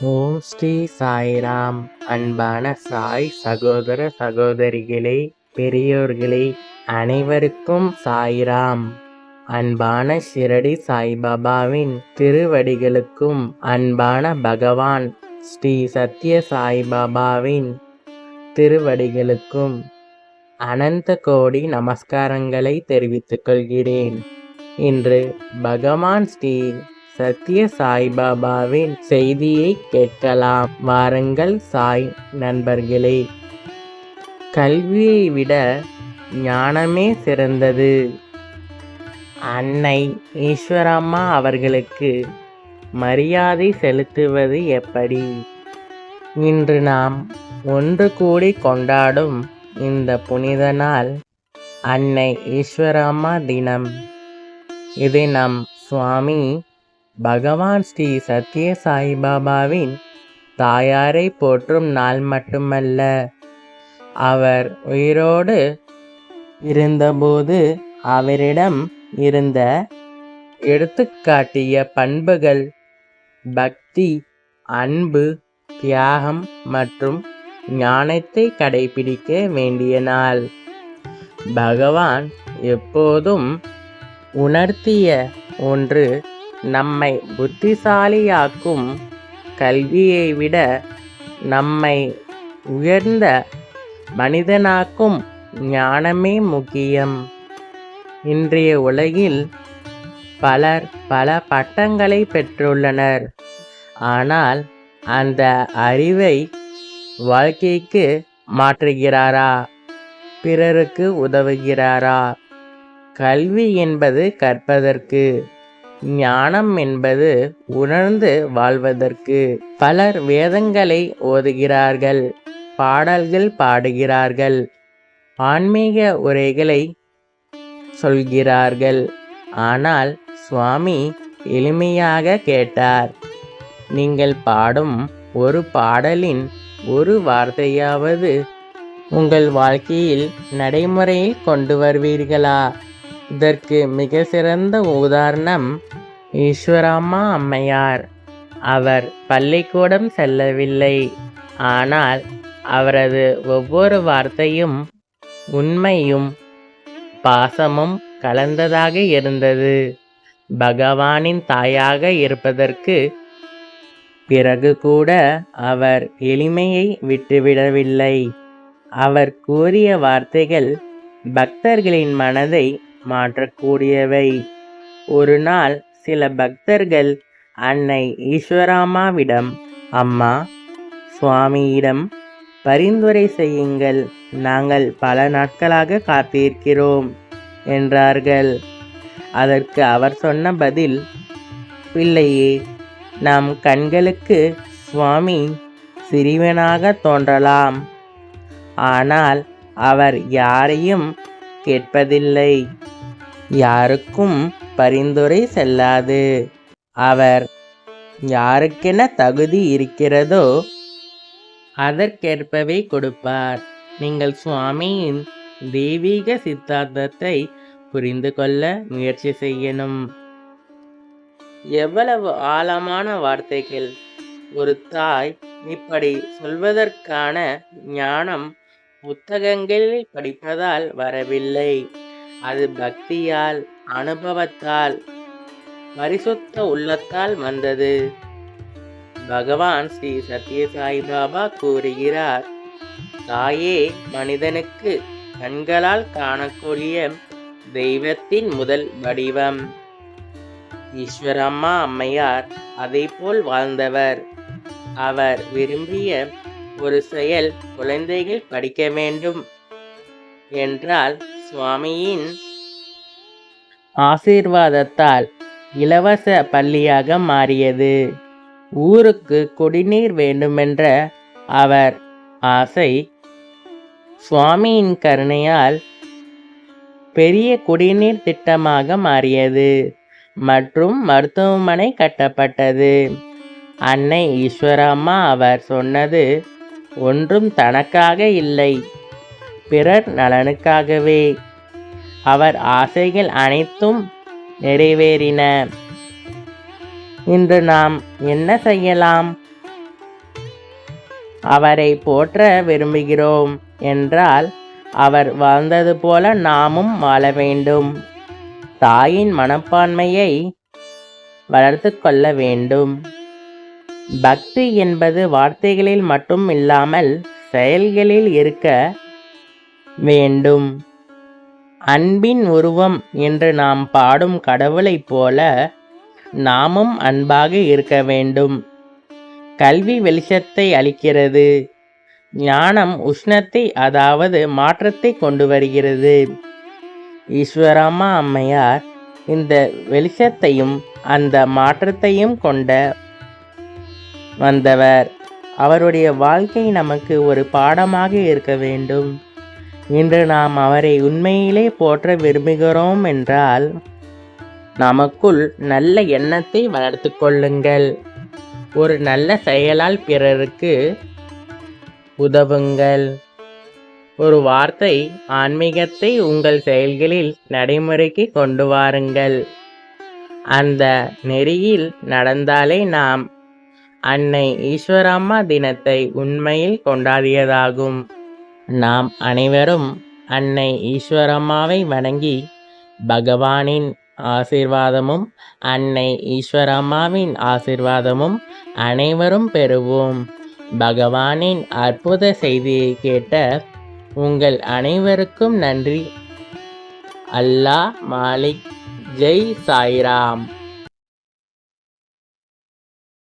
ஓம் ஸ்ரீ சாய்ராம் அன்பான சாய் சகோதர சகோதரிகளே பெரியோர்களே அனைவருக்கும் சாய்ராம். அன்பான ஷிரடி சாய்பாபாவின் திருவடிகளுக்கும் அன்பான பகவான் ஸ்ரீ சத்ய சாய்பாபாவின் திருவடிகளுக்கும் அனந்த கோடி நமஸ்காரங்களை தெரிவித்துக் கொள்கிறேன். இன்று பகவான் ஸ்ரீ சத்ய சாய்பாபாவின் செய்தியை கேட்கலாம். வாருங்கள் சாய் நண்பர்களே. கல்வியை விட ஞானமே சிறந்தது. அன்னை ஈஸ்வரம்மா அவர்களுக்கு மரியாதை செலுத்துவது எப்படி? இன்று நாம் ஒன்று கூடி கொண்டாடும் இந்த புனித நாள் அன்னை ஈஸ்வரம்மா தினம். இது நம் சுவாமி பகவான் ஸ்ரீ சத்ய சாய்பாபாவின் தாயாரை போற்றும் நாள் மட்டுமல்ல. அவர் உயிரோடு இருந்தபோது அவரிடம் இருந்த எடுத்துக்காட்டிய பண்புகள் பக்தி அன்பு தியாகம் மற்றும் ஞானத்தை கடைபிடிக்க வேண்டிய நாள். பகவான் எப்போதும் உணர்த்திய ஒன்று நம்மை புத்திசாலியாக்கும் கல்வியை விட நம்மை உயர்ந்த மனிதனாக்கும் ஞானமே முக்கியம். இன்றைய உலகில் பலர் பல பட்டங்களை பெற்றுள்ளனர். ஆனால் அந்த அறிவை வாழ்க்கைக்கு மாற்றுகிறாரா? பிறருக்கு உதவுகிறாரா? கல்வி என்பது கற்பதற்கு ஞானம் என்பது உணர்ந்து வாழ்வதற்கு. பலர் வேதங்களை ஓதுகிறார்கள் பாடல்கள் பாடுகிறார்கள் ஆன்மீக உரைகளை சொல்கிறார்கள். ஆனால் சுவாமி எளிமையாக கேட்டார் நீங்கள் பாடும் ஒரு பாடலின் ஒரு வார்த்தையாவது உங்கள் வாழ்க்கையில் நடைமுறையில் கொண்டு வருவீர்களா? இதற்கு மிக சிறந்த உதாரணம் ஈஸ்வரம்மா அம்மையார். அவர் பள்ளிக்கூடம் செல்லவில்லை. ஆனால் அவரது ஒவ்வொரு வார்த்தையும் உண்மையும் பாசமும் கலந்ததாக இருந்தது. பகவானின் தாயாக இருப்பதற்கு பிறகு கூட அவர் எளிமையை விட்டுவிடவில்லை. அவர் கூறிய வார்த்தைகள் பக்தர்களின் மனதை மாற்றக்கூடியவை. ஒரு நாள் சில பக்தர்கள் அன்னை ஈஸ்வராமாவிடம் அம்மா சுவாமியிடம் பரிந்துரை செய்யுங்கள். நாங்கள் பல நாட்களாக காத்திருக்கிறோம் என்றார்கள். அதற்கு அவர் சொன்ன பதில் பிள்ளையே நம் கண்களுக்கு சுவாமி சிறிவனாக தோன்றலாம். ஆனால் அவர் யாரையும் கேட்பதில்லை. யாருக்கும் பரிந்துரை செல்லாது. அவர் யாருக்கென தகுதி இருக்கிறதோ அதற்கேற்பவே கொடுப்பார். நீங்கள் சுவாமியின் தெய்வீக சித்தாந்தத்தை புரிந்து கொள்ள முயற்சி செய்யணும். எவ்வளவு ஆழமான வார்த்தைகள். ஒரு தாய் இப்படி சொல்வதற்கான ஞானம் புத்தகங்களில் படிப்பதால் வரவில்லை. அது பக்தியால் அனுபவத்தால் பரிசுத்த உள்ளத்தால் வந்தது. பகவான் ஸ்ரீ சத்ய சாய்பாபா கூறுகிறார் தாயே மனிதனுக்கு கண்களால் காணக்கூடிய தெய்வத்தின் முதல் வடிவம். ஈஸ்வரம்மா அம்மையார் அதை போல் வாழ்ந்தவர். அவர் விரும்பிய ஒரு செயல் குழந்தைகள் படிக்க வேண்டும் என்றால் சுவாமியின் ஆசீர்வாதத்தால் இலவச பள்ளியாக மாறியது. ஊருக்கு குடிநீர் வேண்டுமென்ற அவர் ஆசை சுவாமியின் கருணையால் பெரிய குடிநீர் திட்டமாக மாறியது. மற்றும் மருத்துவமனை கட்டப்பட்டது. அன்னை ஈஸ்வரம்மா அவர் சொன்னது ஒன்றும் தனக்காக இல்லை. பிறர் நலனுக்காகவே. அவர் ஆசைகள் அனைத்தும் நிறைவேறின. இன்று நாம் என்ன செய்யலாம்? அவரை போற்ற விரும்புகிறோம் என்றால் அவர் வாழ்ந்தது போல நாமும் வாழ வேண்டும். தாயின் மனப்பான்மையை வளர்த்து கொள்ள வேண்டும். பக்தி என்பது வார்த்தைகளில் மட்டும் இல்லாமல் செயல்களில் இருக்க வேண்டும். அன்பின் உருவம் என்று நாம் பாடும் கடவுளைப் போல நாமும் அன்பாக இருக்க வேண்டும். கல்வி வெளிச்சத்தை அளிக்கிறது. ஞானம் உஷ்ணத்தை அதாவது மாற்றத்தை கொண்டு வருகிறது. ஈஸ்வரம்மா அம்மையார் இந்த வெளிச்சத்தையும் அந்த மாற்றத்தையும் கொண்ட வந்தவர். அவருடைய வாழ்க்கை நமக்கு ஒரு பாடமாக இருக்க வேண்டும். இன்று நாம் அவரை உண்மையிலே போற்ற விரும்புகிறோம் என்றால் நமக்குள் நல்ல எண்ணத்தை வளர்த்து கொள்ளுங்கள். ஒரு நல்ல செயலால் பிறருக்கு உதவுங்கள். ஒரு வார்த்தை ஆன்மீகத்தை உங்கள் செயல்களில் நடைமுறைக்கு கொண்டு வாருங்கள். அந்த நெறியில் நடந்தாலே நாம் அன்னை ஈஸ்வரம்மா தினத்தை உண்மையில் கொண்டாடியதாகும். நாம் அனைவரும் அன்னை ஈஸ்வரம்மாவை வணங்கி பகவானின் ஆசீர்வாதமும் அன்னை ஈஸ்வரம்மாவின் ஆசிர்வாதமும் அனைவரும் பெறுவோம். பகவானின் அற்புத செய்தியை கேட்ட உங்கள் அனைவருக்கும் நன்றி. அல்லாஹ் மாலிக். ஜெய் சாய்ராம்.